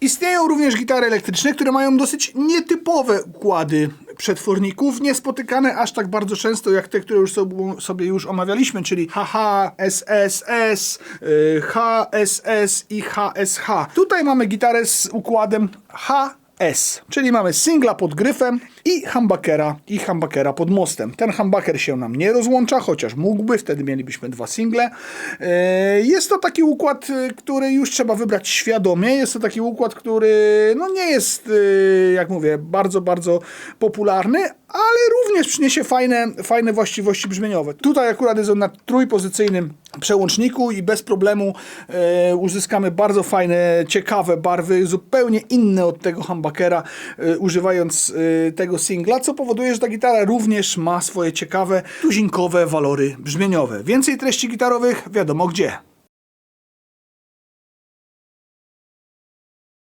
Istnieją również gitary elektryczne, które mają dosyć nietypowe układy przetworników, niespotykane aż tak bardzo często jak te, które już sob- sobie już omawialiśmy, czyli HH, SSS, y, HSS i HSH. Tutaj mamy gitarę z układem HS, czyli mamy singla pod gryfem i humbuckera i humbuckera pod mostem. Ten humbucker się nam nie rozłącza, chociaż mógłby, wtedy mielibyśmy dwa single. E, Jest to taki układ, e, który już trzeba wybrać świadomie. Jest to taki układ, który no nie jest, e, jak mówię, bardzo, bardzo popularny, ale również przyniesie fajne, fajne właściwości brzmieniowe. Tutaj akurat jest on na trójpozycyjnym przełączniku i bez problemu e, uzyskamy bardzo fajne, ciekawe barwy, zupełnie inne od tego humbuckera, e, używając e, tego singla, co powoduje, że ta gitara również ma swoje ciekawe, tuzinkowe walory brzmieniowe. Więcej treści gitarowych wiadomo gdzie.